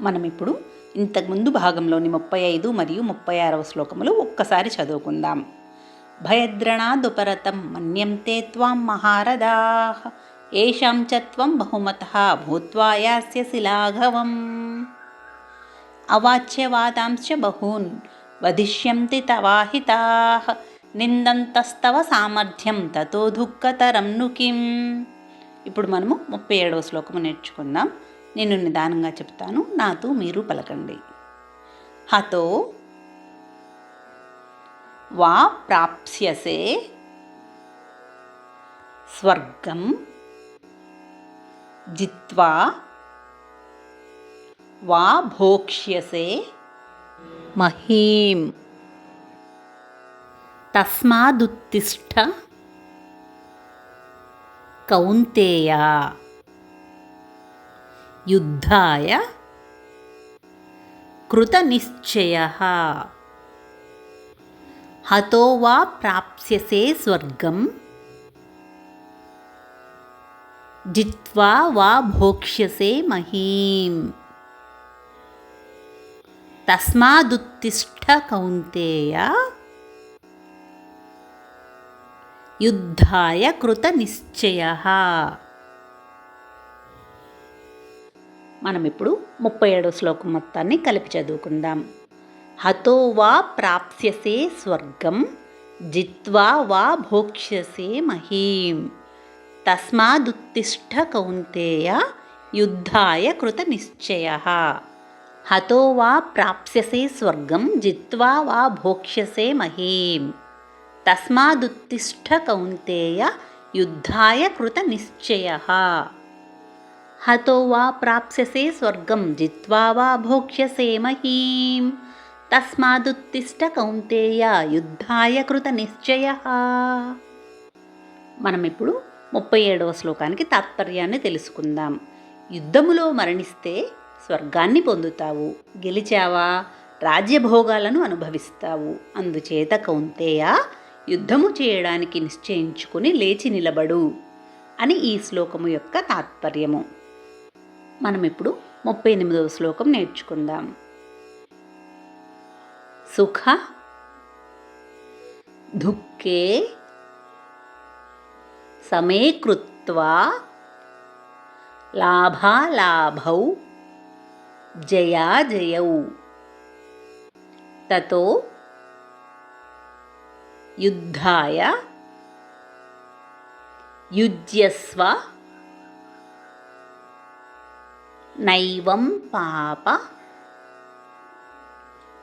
మనం ఇప్పుడు ఇంతకుముందు భాగంలోని ముప్పై ఐదు మరియు ముప్పై ఆరవ శ్లోకములు ఒక్కసారి చదువుకుందాం. భయద్రణాదుపరతం మన్యంతే త్వాం మహారథా ఏషాం చత్వం బహుమత భూత్వా యాస్యసి లాఘవం బహూన్ వధిష్యంతి తవాహితా నిందంతస్తవ సామర్థ్యం తతో దుఃఖతరం ను కిం. ఇప్పుడు మనము ముప్పై ఏడవ శ్లోకము నేర్చుకుందాం. నేను నిదానంగా చెప్తాను. నాతో మీరు పలకండి. హతో వా ప్రాప్స్యసే స్వర్గం జిత్వా వా భోక్ష్యసే మహీం. తస్మాదుత్తిష్ట కౌంతేయ. యుద్ధాయ కృతనిశ్చయ. హతో వా ప్రాప్స్యసే స్వర్గం. జిత్వా వా భోక్ష్యసే మహీం. తస్మాదుత్తిష్ట కౌంతేయ యుద్ధాయ కృతనిశ్చయ. మనం ఇప్పుడు ముప్పై ఏడో శ్లోకం మొత్తాన్ని కలిపి చదువుకుందాం. హతో వా ప్రాప్స్యసే స్వర్గం జిత్వా వా భోక్ష్యసే మహీం. తస్మాదుత్తిష్ట కౌంతేయ యుద్ధాయ కృత నిశ్చయ. హతో వా ప్రాప్స్యసే స్వర్గం జిత్వా వా భోక్ష్యసే మహీం. తస్మాదుత్తిష్ట కౌంతేయ యుద్ధాయ కృత నిశ్చయ. హతో వా ప్రాప్స్యసే స్వర్గం జిత్వా వా భోక్ష్యసే మహీం. తస్మాదుత్తిష్ట కౌంతేయ యుద్ధాయ కృత నిశ్చయ. మనం ఇప్పుడు ముప్పై ఏడవ శ్లోకానికి తాత్పర్యాన్ని తెలుసుకుందాం. యుద్ధములో మరణిస్తే స్వర్గాన్ని పొందుతావు. గెలిచావా? రాజ్యభోగాలను అనుభవిస్తావు. అందుచేత కౌంతేయ యుద్ధము చేయడానికి నిశ్చయించుకుని లేచి నిలబడు అని ఈ శ్లోకము యొక్క తాత్పర్యము. మనం ఇప్పుడు ముప్పై ఎనిమిదవ శ్లోకం నేర్చుకుందాం. సుఖ దుఃఖే సమే కృత్వా లాభాలాభౌ జయాజయౌ తతో యుద్ధాయ యుజ్యస్వ నైవం పాప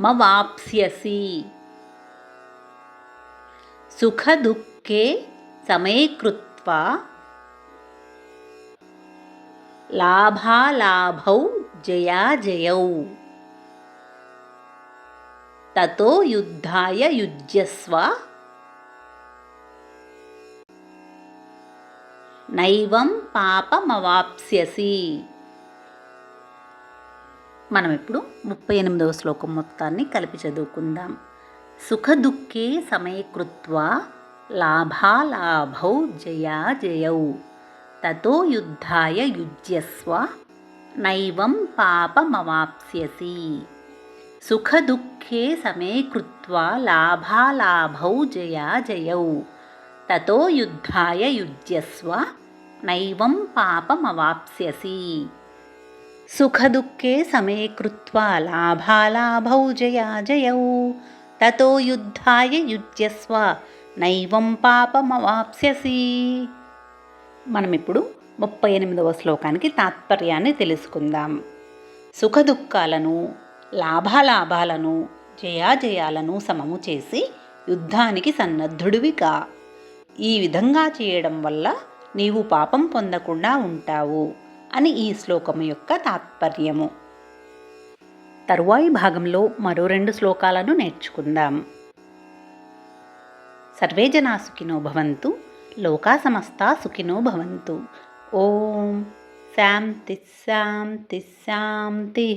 మవాప్స్యసి. సుఖదుఃఖే సమే కృత్వా లాభాలాభౌ జయాజయౌ. తతో యుద్ధాయ యుజ్యస్వ. నైవం పాపమవాప్స్యసి మనం ఇప్పుడు ముప్పై ఎనిమిదవ శ్లోకం మొత్తాన్ని కలిపి చదువుకుందాం. సుఖదుఃఖే సమయకృత్వా లాభాలాభౌ జయా జయౌ. తతో యుద్ధాయ యుజ్యస్వ నైవం పాపమవాప్స్యసి. సుఖదుఃఖే సమే కృత్వా లాభాలాభౌ జయా జయౌ. తతో యుద్ధాయ యుజ్యస్వ నైవం పాపమవాప్స్యసి. సుఖదుఃఖే సమే కృత్వా లాభాలాభౌ జయా జయౌ తతో యుద్ధాయ యుజ్యస్వ నైవం పాపమవాప్స్యసి మనం ఇప్పుడు ముప్పై ఎనిమిదవ శ్లోకానికి తాత్పర్యాన్ని తెలుసుకుందాం. సుఖదుఃఖాలను లాభాలాభాలను జయాజయాలను సమము చేసి యుద్ధానికి సన్నద్ధుడివిగా ఈ విధంగా చేయడం వల్ల నీవు పాపం పొందకుండా ఉంటావు. అని ఈ శ్లోకము యొక్క తాత్పర్యము. తరువాయి భాగంలో మరో రెండు శ్లోకాలను నేర్చుకుందాం. సర్వే జనా సుఖినో భవంతు లోకా సమస్తా సుఖినో భవంతు. ఓం శాంతి శాంతి శాంతి.